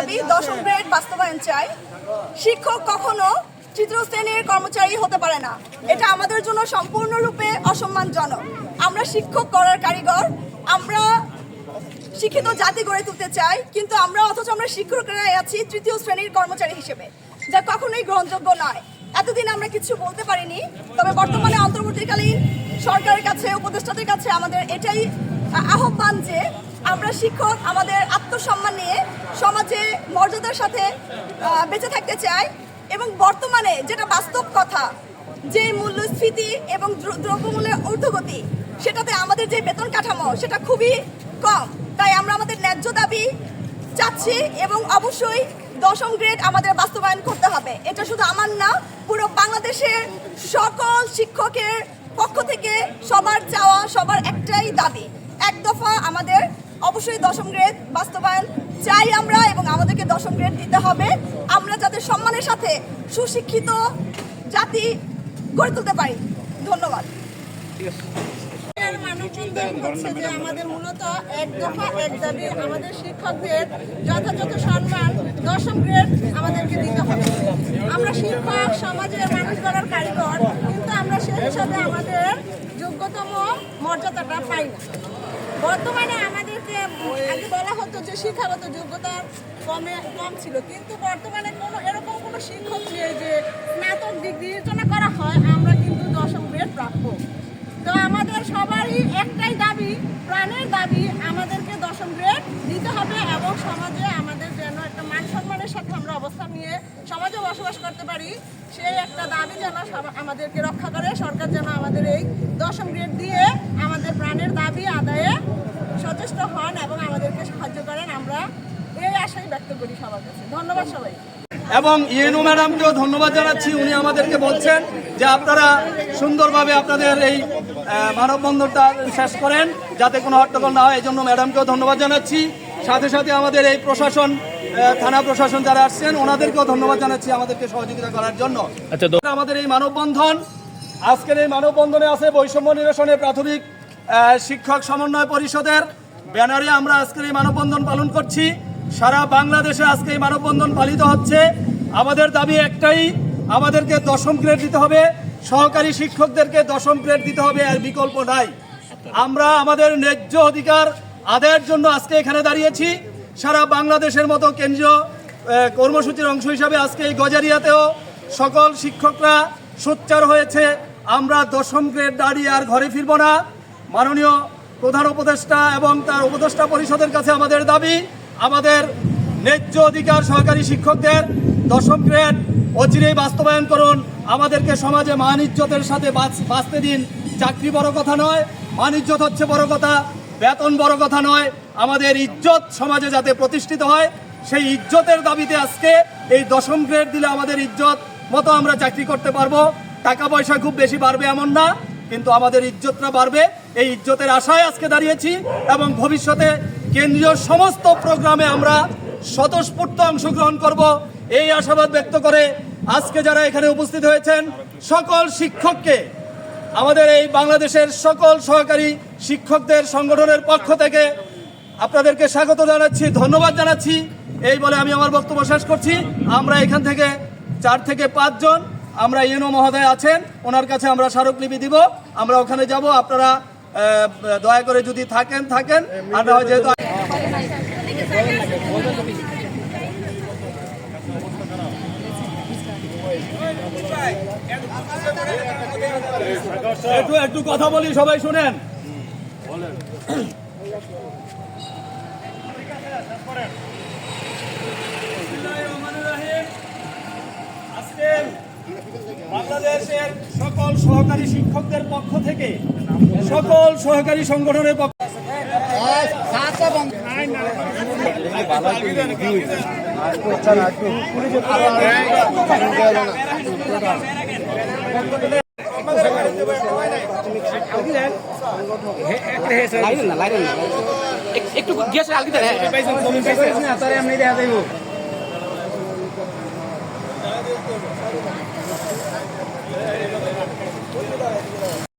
দাবি, দশম গ্রেড বাস্তবায়ন চাই। শিক্ষক কখনো তৃতীয় শ্রেণির কর্মচারী হতে পারে না। এটা আমাদের জন্য সম্পূর্ণরূপে অসম্মানজনক। আমরা শিক্ষক করার কারিগর, আমরা শিক্ষিত জাতি গড়ে তুলতে চাই, কিন্তু আমরা অথচ আমরা শিক্ষকরাই আছি তৃতীয় শ্রেণির কর্মচারী হিসেবে, যা কখনোই গ্রহণযোগ্য নয়। এতদিন আমরা কিছু বলতে পারিনি, তবে বর্তমানে অন্তর্বর্তীকালীন সরকারের কাছে, উপদেষ্টাদের কাছে আমাদের এটাই আহ্বান যে আমরা শিক্ষক আমাদের আত্মসম্মান নিয়ে সমাজে মর্যাদার সাথে বেঁচে থাকতে চাই এবং বর্তমানে যেটা বাস্তব কথা, যে মূল্যস্ফীতি এবং দ্র- দ্রব্যমূল্যের ঊর্ধ্বগতি, সেটাতে আমাদের যে বেতন কাঠামো, সেটা খুবই কম। তাই আমরা আমাদের ন্যায্য দাবি চাচ্ছি এবং অবশ্যই দশম গ্রেড আমাদের বাস্তবায়ন করতে হবে। এটা শুধু আমার না, পুরো বাংলাদেশের সকল শিক্ষকের পক্ষ থেকে সবার চাওয়া, সবার একটাই দাবি এক দফা আমাদের অবশ্যই দশম গ্রেড বাস্তবায়ন চাই আমরা এবং আমাদেরকে দশম গ্রেড দিতে হবে। আমরা যাতে সম্মানের সাথে সুশিক্ষিত জাতি গড়ে তুলতে পারি। ধন্যবাদ। আমাদের মূলত এক দফা এক দাবি, আমাদের শিক্ষকদের যথাযথ সম্মান দশম গ্রেড আমাদেরকে দিতে হবে। আমরা শিক্ষক, সমাজের মানুষ গড়ার কারিগর হিসাবে আমাদের যোগ্যতম মর্যাদাটা পাই না। বর্তমানে আমাদেরকে আগে বলা হতো যে শিক্ষাগত যোগ্যতা কমে, কম ছিল। কিন্তু বর্তমানে কোনো, এরকম কোনো শিক্ষক নেই যে স্নাতক ডিগ্রি বিবেচনা করা হয়, আমরা কিন্তু দশম গ্রেড প্রাপ্য। তো আমাদের সবারই একটাই দাবি, প্রাণের দাবি, আমাদেরকে দশম গ্রেড দিতে হবে এবং সমাজে আমাদের যেন একটা মান সম্মানের সাথে আমরা অবস্থান নিয়ে সমাজে বসবাস করতে পারি। সেই একটা দাবি যেন আমাদেরকে রক্ষা করে, সরকার যেন আমাদের এই দশম গ্রেড দিয়ে আমাদের প্রাণের দাবি আদায়ে সচেষ্ট হন এবং আমাদেরকে সাহায্য করেন। আমরা এই আশাই ব্যক্ত করি সবার কাছে। ধন্যবাদ সবাই এবং ইয়েনু ম্যাডামকেও ধন্যবাদ জানাচ্ছি। উনি আমাদেরকে বলছেন যে আপনারা সুন্দরভাবে আপনাদের এই মানববন্ধনটা শেষ করেন, যাতে কোনো হট্টগোল না হয়। এই জন্য ম্যাডামকেও ধন্যবাদ জানাচ্ছি। সাথে সাথে আমাদের এই প্রশাসন থানা প্রশাসন যারা আসছেন ওনাদেরকেও ধন্যবাদ জানাচ্ছি আমাদেরকে সহযোগিতা করার জন্য। আমাদের এই মানববন্ধন আজকের এই মানববন্ধনে আছে বৈষম্য নিরসনে প্রাথমিক শিক্ষক সমন্বয় পরিষদের ব্যানারে আমরা আজকের এই মানববন্ধন পালন করছি। সারা বাংলাদেশে আজকে এই মানববন্ধন পালিত হচ্ছে। আমাদের দাবি একটাই আমাদেরকে দশম গ্রেড দিতে হবে। সহকারী শিক্ষকদেরকে দশম গ্রেড দিতে হবে আর বিকল্প নাই। আমরা আমাদের ন্যায্য অধিকার আদায়ের জন্য আজকে এখানে দাঁড়িয়েছি। সারা বাংলাদেশের মতো কেন্দ্রীয় কর্মসূচির অংশ হিসাবে আজকে এই গজারিয়াতেও সকল শিক্ষকরা সোচ্চার হয়েছে, আমরা দশম গ্রেড দাঁড়িয়ে আর ঘরে ফিরব না। মাননীয় প্রধান উপদেষ্টা এবং তার উপদেষ্টা পরিষদের কাছে আমাদের দাবি, আমাদের ন্যায্য অধিকার সহকারী শিক্ষকদের দশম গ্রেড অচিরেই বাস্তবায়ন করুন। আমাদেরকে সমাজে মান ইজ্জতের সাথে বাঁচ- বাঁচতে দিন। চাকরি বড় কথা নয়, মান ইজ্জত হচ্ছে বড় কথা। বেতন বড় কথা নয়, আমাদের ইজ্জত সমাজে যাতে প্রতিষ্ঠিত হয়, সেই ইজ্জতের দাবিতে আজকে এই দশম গ্রেড দিলে আমাদের ইজ্জত মতো আমরা চাকরি করতে পারব। টাকা পয়সা খুব বেশি বাড়বে এমন না, কিন্তু আমাদের ইজ্জতটা বাড়বে। এই ইজ্জতের আশায় আজকে দাঁড়িয়েছি এবং ভবিষ্যতে কেন্দ্রীয় সমস্ত প্রোগ্রামে আমরা স্বতঃস্ফূর্ত অংশগ্রহণ করব। এই আশাবাদ ব্যক্ত করে আজকে যারা এখানে উপস্থিত হয়েছেন, সকল শিক্ষককে, আমাদের এই বাংলাদেশের সকল সহকারী শিক্ষকদের সংগঠনের পক্ষ থেকে আপনাদেরকে স্বাগত জানাচ্ছি, ধন্যবাদ জানাচ্ছি। এই বলে আমি আমার বক্তব্য শেষ করছি। আমরা এখান থেকে চার থেকে পাঁচজন আমরা ইউনো মহোদয় আছেন, ওনার কাছে আমরা স্মারকলিপি দিব। আমরা ওখানে যাব, আপনারা দয়া করে যদি থাকেন থাকেন। হয় যেহেতু একটু কথা বলি, সবাই শুনেন। বাংলাদেশের সকল সহকারী শিক্ষকদের পক্ষ থেকে সকল সহকারী সংগঠনের পক্ষ আলগি দেন হে স্যার লাইন না লাইন না একটু গিয়া স্যার আলগি দেন তারে আমি দেখা দেব